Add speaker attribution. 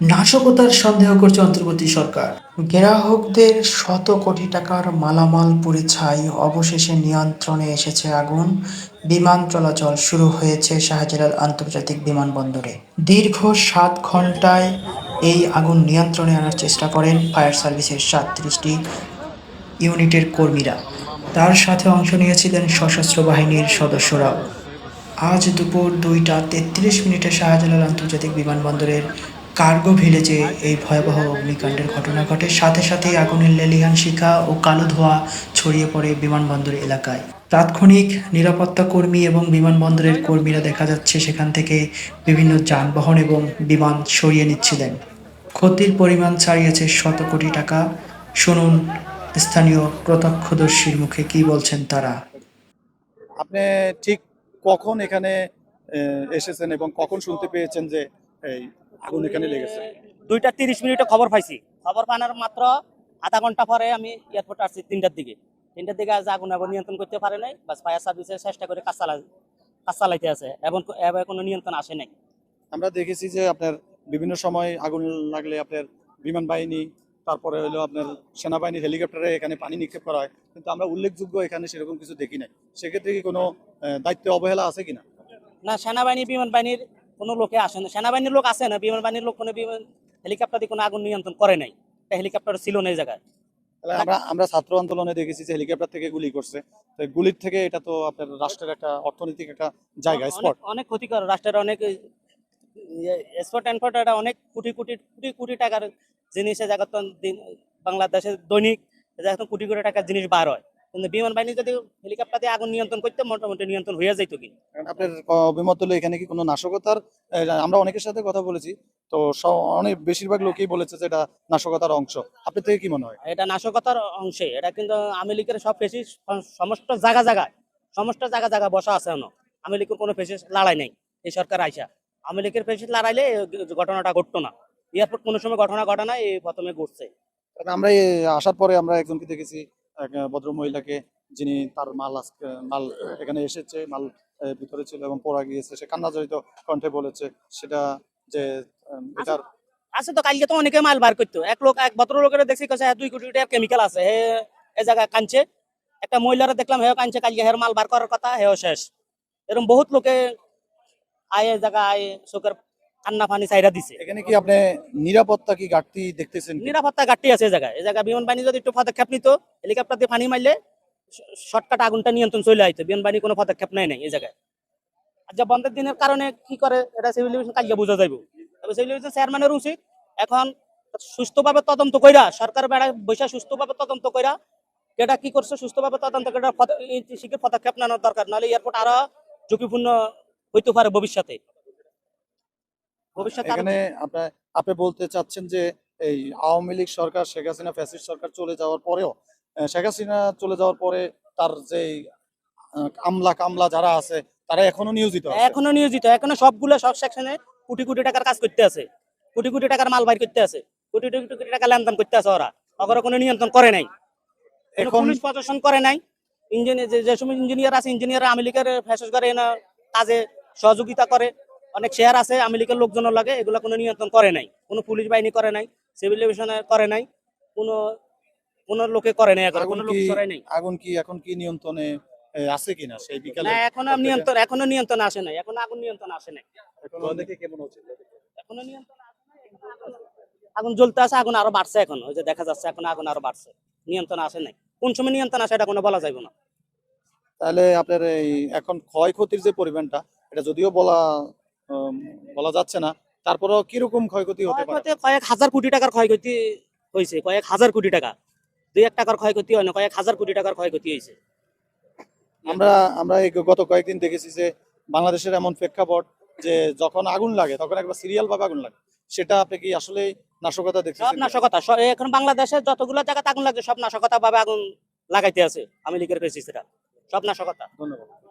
Speaker 1: নাশকতার সন্দেহ করছে অন্তর্বর্তী সরকার। গ্রাহকদের শত কোটি টাকার মালামাল পুড়ে ছাই। অবশেষে নিয়ন্ত্রণে এসেছে আগুন। বিমান চলাচল শুরু হয়েছে শাহজালাল আন্তর্জাতিক বিমানবন্দরে। দীর্ঘ সাত ঘন্টায় এই আগুন নিয়ন্ত্রণে আনার চেষ্টা করেন ফায়ার সার্ভিসের সাতত্রিশটি ইউনিটের কর্মীরা। তার সাথে অংশ নিয়েছিলেন সশস্ত্র বাহিনীর সদস্যরাও। আজ দুপুর দুইটা তেত্রিশ মিনিটে শাহজালাল আন্তর্জাতিক বিমানবন্দরের কার্গো ভিলেজে এই ভয়াবহ অগ্নিকাণ্ডের ঘটনা ঘটে। সাথে সাথেই আগুনের লেলিহান শিখা ও কালো ধোঁয়া ছড়িয়ে পড়ে বিমানবন্দর এলাকায়। তাৎক্ষণিক নিরাপত্তা কর্মী এবং বিমানবন্দরের কর্মীরা দেখা যাচ্ছে সেখান থেকে বিভিন্ন যানবাহন এবং বিমান সরিয়ে নিচ্ছিলেন। ক্ষতির পরিমাণ ছাড়িয়েছে শত কোটি টাকা। শুনুন, স্থানীয় প্রত্যক্ষদর্শীর মুখে কি বলছেন তারা?
Speaker 2: আপনি ঠিক কখন এখানে এসেছেন এবং কখন শুনতে পেয়েছেন যে এই আগুন এখানে লেগেছে।
Speaker 3: দুইটা তিরিশ মিনিটে খবর পাইছি। খবর পানোর মাত্র আধা ঘণ্টা পরে আমি এয়ারপোর্ট আসছি তিনটার দিকে। তিনটার দিকে আজ আগুন আগুন নিয়ন্ত্রণ করতে পারে নাই বাস ফায়ার সার্ভিসে চেষ্টা করে কাজ চালা কাজ চালাইতে আছে। এবং কোনো নিয়ন্ত্রণ আসে নাই।
Speaker 2: আমরা দেখেছি যে আপনার বিভিন্ন সময় আগুন লাগলে আপনার বিমান বাহিনী তারপরে হলো আপনার সেনাবাহিনীর হেলিকপ্টারে এখানে পানি নিক্ষেপ করা হয়। কিন্তু আমরা উল্লেখযোগ্য এখানে সেরকম কিছু দেখি নাই। সেক্ষেত্রে কি কোনো দায়িত্ব অবহেলা আছে কিনা?
Speaker 3: না সেনাবাহিনী বিমান বাহিনীর কোনো লোকে আসে না। সেনাবাহিনীর লোক আসে না বিমান বাহিনীর লোক কোনো বিমান হেলিকপ্টার দিয়ে কোনো আগুন নিয়ন্ত্রণ করে নাই। হেলিকপ্টার ছিল না এই জায়গায়।
Speaker 2: আমরা আমরা ছাত্র আন্দোলনে দেখেছি যে হেলিকপ্টার থেকে গুলি করছে। তো গুলির থেকে এটা তো আপনার রাষ্ট্রের একটা অর্থনৈতিক একটা জায়গা স্পট
Speaker 3: অনেক- অনেক ক্ষতিকর। রাষ্ট্রের অনেক এক্সপোর্ট এনপোর্ট এটা অনেক কোটি কোটি কোটি কোটি টাকার জিনিস তো বাংলাদেশের দৈনিক কোটি কোটি টাকার জিনিস বার হয়। কিন্তু বিমান বাহিনী যদি হেলিকপ্টার দিয়ে আগুন নিয়ন্ত্রণ করতে মোটামুটি নিয়ন্ত্রণ হয়ে কি?
Speaker 2: আপনার অভিমত হলো এখানে কি কোনো নাশকতার আমরা অনেকের সাথে কথা বলেছি তো অনেক বেশিরভাগ লোকই বলেছে যে এটা নাশকতার অংশ। আপনার থেকে কি মনে হয়?
Speaker 3: এটা নাশকতার অংশে এটা কিন্তু লীগের সব পেশি সমস্ত জায়গা জায়গায় সমস্ত জায়গা জায়গা বসা আছে এখনও। লীগের কোনো পেশি লড়াই নেই এই সরকার আইসা। লীগের পেশি লড়াইলে ঘটনাটা ঘটতো না। এয়ারপোর্ট কোনো সময় ঘটনা ঘটে না এই প্রথমে ঘটছে।
Speaker 2: আমরা আসার পরে আমরা একজনকে দেখেছি ভদ্র মহিলাকে যিনি তার মাল আজকে মাল এখানে এসেছে মাল ভিতরে ছিল এবং পড়া গিয়েছে সে কান্নাজড়িত কণ্ঠে বলেছে সেটা যে আহ, এটার
Speaker 3: আছে তো কালকে তো অনেকে মাল বার করতো। এক লোক এক ভদ্র লোকের দেখছি কাছে দুই কোটি টাকার কেমিক্যাল আছে হে এ জায়গায় কানছে একটা মহিলারা দেখলাম হেও কানছে কালকে হের মাল বার করার কথা হেও শেষ। এরকম বহুত লোকে আয় এ জায়গা আয় চোখের কান্না ফানি চাইরা দিছে।
Speaker 2: এখানে কি আপনি নিরাপত্তা কি ঘাটতি দেখতেছেন?
Speaker 3: নিরাপত্তা ঘাটতি আছে এই জায়গায়। এই জায়গায় বিমান বাহিনী যদি একটু পদক্ষেপ নিত হেলিকপ্টার দিয়ে পানি মারলে শর্টকাট আগুনটা নিয়ন্ত্রণ চলে আইতো। বিমান বাহিনী কোনো পদক্ষেপ নেয় নাই এই জায়গায়। আর যা বন্ধের দিনের কারণে কি করে এটা সিভিল ডিভিশন কালকে বোঝা যাইব। তবে সিভিল ডিভিশন চেয়ারম্যানের উচিত এখন সুস্থভাবে তদন্ত কইরা সরকার বেড়া বৈশা সুস্থভাবে তদন্ত কইরা এটা কি করছে সুস্থভাবে তদন্ত করে শিখে পদক্ষেপ নেওয়ার দরকার। নাহলে এয়ারপোর্ট আরও ঝুঁকিপূর্ণ হইতে পারে ভবিষ্যতে। ভবিষ্যতে
Speaker 2: এখানে আপনার আপনি বলতে চাচ্ছেন যে এই আওয়ামী লীগ সরকার শেখ হাসিনা ফ্যাসিস্ট সরকার চলে যাওয়ার পরেও শেখ হাসিনা চলে যাওয়ার পরে তার যে আমলা কামলা যারা আছে তারা এখনও নিয়োজিত
Speaker 3: এখনও নিয়োজিত। এখনও সবগুলো সব সেকশনে কোটি কোটি টাকার কাজ করতে আছে। কোটি কোটি টাকার মাল বাইর করতে আছে। কোটি কোটি কোটি টাকা লেনদেন করতে আছে ওরা। ওরা কোনো নিয়ন্ত্রণ করে নাই।
Speaker 2: এখন
Speaker 3: পুলিশ প্রশাসন করে নাই। ইঞ্জিনিয়ার যে সময় ইঞ্জিনিয়ার আছে ইঞ্জিনিয়ার আওয়ামী লীগের ফ্যাসেস করে না কাজে সহযোগিতা করে। অনেক শেয়ার আছে লীগের লোকজনের লাগে এগুলো কোনো নিয়ন্ত্রণ করে নাই। কোনো পুলিশ বাহিনী করে নাই সিভিল ডিভিশনে করে নাই কোনো কোনো লোকে করে নাই এখন
Speaker 2: আগুন
Speaker 3: কোনো লোক করে নাই।
Speaker 2: আগুন কি এখন কি নিয়ন্ত্রণে আছে কিনা? সেই বিকালে
Speaker 3: না এখনও নিয়ন্ত্রণ এখনও নিয়ন্ত্রণ আসে নাই এখন আগুন নিয়ন্ত্রণ আসে নাই।
Speaker 2: এখন দেখে কেমন হচ্ছে?
Speaker 3: এখনও নিয়ন্ত্রণ আগুন- জ্বলতে আছে আগুন আরও বাড়ছে এখন ওই যে দেখা যাচ্ছে এখন আগুন আরও বাড়ছে নিয়ন্ত্রণ আসে নাই। কোন সময় নিয়ন্ত্রণ আসে এটা কোনো বলা যাবে না।
Speaker 2: তাহলে আপনার এই এখন ক্ষয়ক্ষতির যে পরিমাণটা এটা যদিও বলা বলা যাচ্ছে না। তারপরেও কীরকম ক্ষয়ক্ষতি হতে পারে?
Speaker 3: কয়েক হাজার কোটি টাকার ক্ষয়ক্ষতি হয়েছে কয়েক হাজার কোটি টাকা। দুই এক টাকার ক্ষয়ক্ষতি হয় না কয়েক হাজার কোটি টাকার ক্ষয়ক্ষতি হয়েছে।
Speaker 2: আমরা আমরা এই গত কয়েকদিন দেখেছি যে বাংলাদেশের এমন প্রেক্ষাপট যে যখন আগুন লাগে তখন একবার সিরিয়াল ভাবে আগুন লাগে। সেটা আপনি কি আসলে নাশকতা দেখছেন
Speaker 3: সব নাশকতা এখন বাংলাদেশের যতগুলো জায়গাতে আগুন লাগছে সব নাশকতা ভাবে আগুন লাগাইতে আছে আমি লিখের পেয়েছি সেটা সব নাশকতা।
Speaker 2: ধন্যবাদ।